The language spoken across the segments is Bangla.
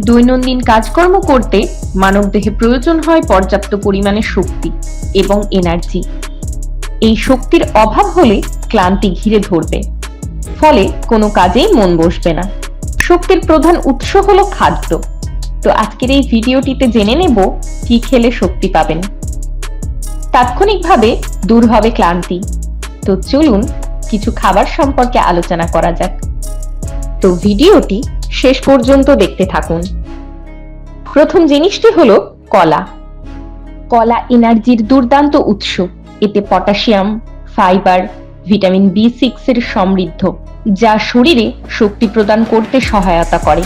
দৈনন্দিন কাজকর্ম করতে মানবদেহে প্রয়োজন হয় পর্যাপ্ত পরিমাণে শক্তি এবং এনার্জি এই শক্তির অভাব হলে ক্লান্তি ঘিরে ধরবে, ফলে কোনো কাজেই মন বসবে না। শক্তির প্রধান উৎস হলো খাদ্য। তো আজকের এই ভিডিওটিতে জেনে নেব কি খেলে শক্তি পাবেন। তাৎক্ষণিকভাবে দূর হবে ক্লান্তি। তো চলুন কিছু খাবার সম্পর্কে আলোচনা করা যাক। তো ভিডিওটি শেষ পর্যন্ত দেখতে থাকুন। প্রথম জিনিসটি হলো কলা। কলা এনার্জির দুর্দান্ত উৎস। এতে potassium, fibre, vitamin B six এর সমৃদ্ধ, যা শরীরে শক্তি প্রদান করতে সহায়তা করে।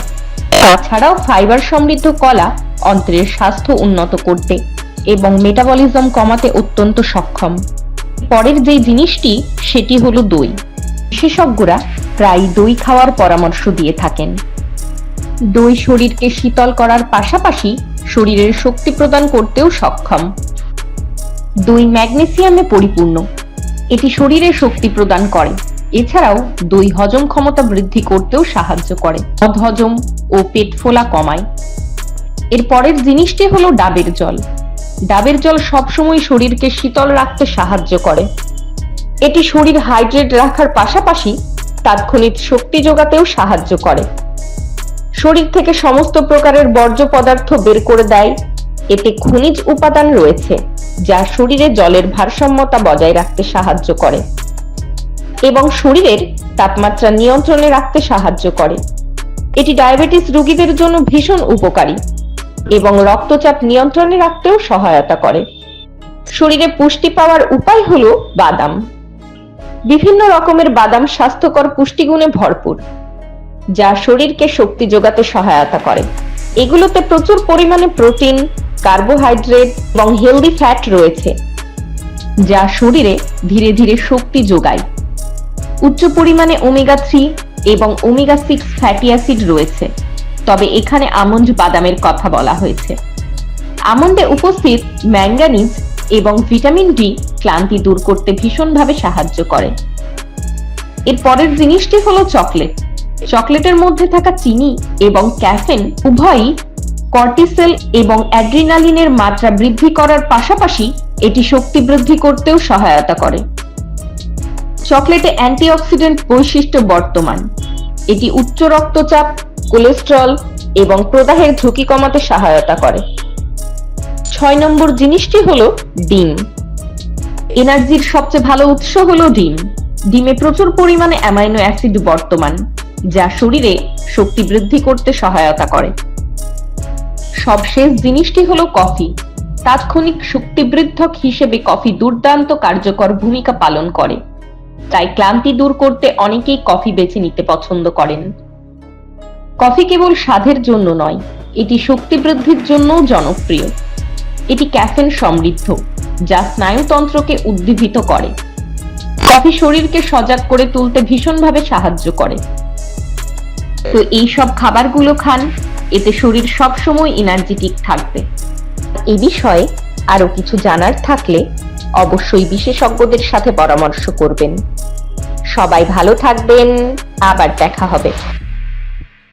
তাছাড়াও ফাইবার সমৃদ্ধ কলা অন্ত্রের স্বাস্থ্য উন্নত করতে এবং মেটাবলিজম কমাতে অত্যন্ত সক্ষম। পরের যে জিনিসটি, সেটি হলো দই। বিশেষজ্ঞরা প্রায় দই খাওয়ার পরামর্শ দিয়ে থাকেন। দই শরীরকে শীতল করার পাশাপাশি শরীরের শক্তি প্রদান করতেও সক্ষম। দই ম্যাগনেসিয়ামে পরিপূর্ণ। এটি শরীরে শক্তি প্রদান করে। এছাড়াও দই হজম ক্ষমতা বৃদ্ধি করতেও সাহায্য করে। হজম ও পেট ফোলা কমায়। এর পরের জিনিসটি হলো ডাবের জল। ডাবের জল সবসময় শরীরকে শীতল রাখতে সাহায্য করে। এটি শরীর হাইড্রেট রাখার পাশাপাশি তাৎক্ষণিক শক্তি যোগাতেও সাহায্য করে। শরীর থেকে সমস্ত প্রকারের বর্জ্য পদার্থ বের করে দেয়। এতে খনিজ উপাদান রয়েছে, যা শরীরে জলের ভারসাম্যতা বজায় রাখতে সাহায্য করে এবং শরীরের তাপমাত্রা নিয়ন্ত্রণে রাখতে সাহায্য করে। এটি ডায়াবেটিস রোগীদের জন্য ভীষণ উপকারী এবং রক্তচাপ নিয়ন্ত্রণে রাখতেও সহায়তা করে। শরীরে পুষ্টি পাওয়ার উপায় হলো বাদাম। বিভিন্ন রকমের বাদাম স্বাস্থ্যকর পুষ্টিগুণে ভরপুর, যা শরীরকে শক্তি যোগাতে সহায়তা করে। এগুলোতে প্রচুর পরিমাণে প্রোটিন, কার্বোহাইড্রেট এবং হেলদি ফ্যাট রয়েছে, যা শরীরে ধীরে ধীরে শক্তি যোগায়। উচ্চ পরিমাণে ওমেগা থ্রি এবং ওমেগা সিক্স ফ্যাটি অ্যাসিড রয়েছে, তবে এখানে আমন্ড বাদামের কথা বলা হয়েছে। আমন্ডে উপস্থিত ম্যাঙ্গানিজ এবং ভিটামিন ডি ক্লান্তি দূর করতে ভীষণভাবে সাহায্য করে। এর পরের জিনিসটি হলো চকলেট। চকলেটের মধ্যে থাকা চিনি এবং ক্যাফেন উভয়ই কর্টিসেল এবং অ্যাড্রিনালিনের মাত্রা বৃদ্ধি করার পাশাপাশি এটি শক্তি বৃদ্ধি করতেও সহায়তা করে। চকলেটে অ্যান্টিঅক্সিডেন্ট বৈশিষ্ট্য বর্তমান। এটি উচ্চ রক্তচাপ, কোলেস্ট্রল এবং প্রদাহের ঝুঁকি কমাতে সহায়তা করে। ছয় নম্বর জিনিসটি হলো ডিম। এনার্জির সবচেয়ে ভালো উৎস হলো ডিম। ডিমে প্রচুর পরিমাণে অ্যামাইনো অ্যাসিড বর্তমান, যা শরীরে শক্তি বৃদ্ধি করতে সহায়তা করে। সবশেষ জিনিসটি হলো কফি। তাৎক্ষণিক শক্তিবৃদ্ধক হিসেবে কফি দুর্দান্ত কার্যকর ভূমিকা পালন করে। তাই ক্লান্তি দূর করতে অনেকেই কফি বেছে নিতে পছন্দ করেন। কফি কেবল স্বাদের জন্য নয়, এটি শক্তি বৃদ্ধির জন্যও জনপ্রিয়। এটি ক্যাফেন সমৃদ্ধ। যা স্নায়ুতন্ত্রকে উদ্দীপিত করে। কফি শরীরকে সজাগ করে তুলতে ভীষণভাবে সাহায্য করে। তো এই সব খাবারগুলো খান, এতে শরীর সবসময় এনার্জেটিক থাকবে। এ বিষয়ে আরও কিছু জানার থাকলে অবশ্যই বিশেষজ্ঞদের সাথে পরামর্শ করবেন। সবাই ভালো থাকবেন, আবার দেখা হবে।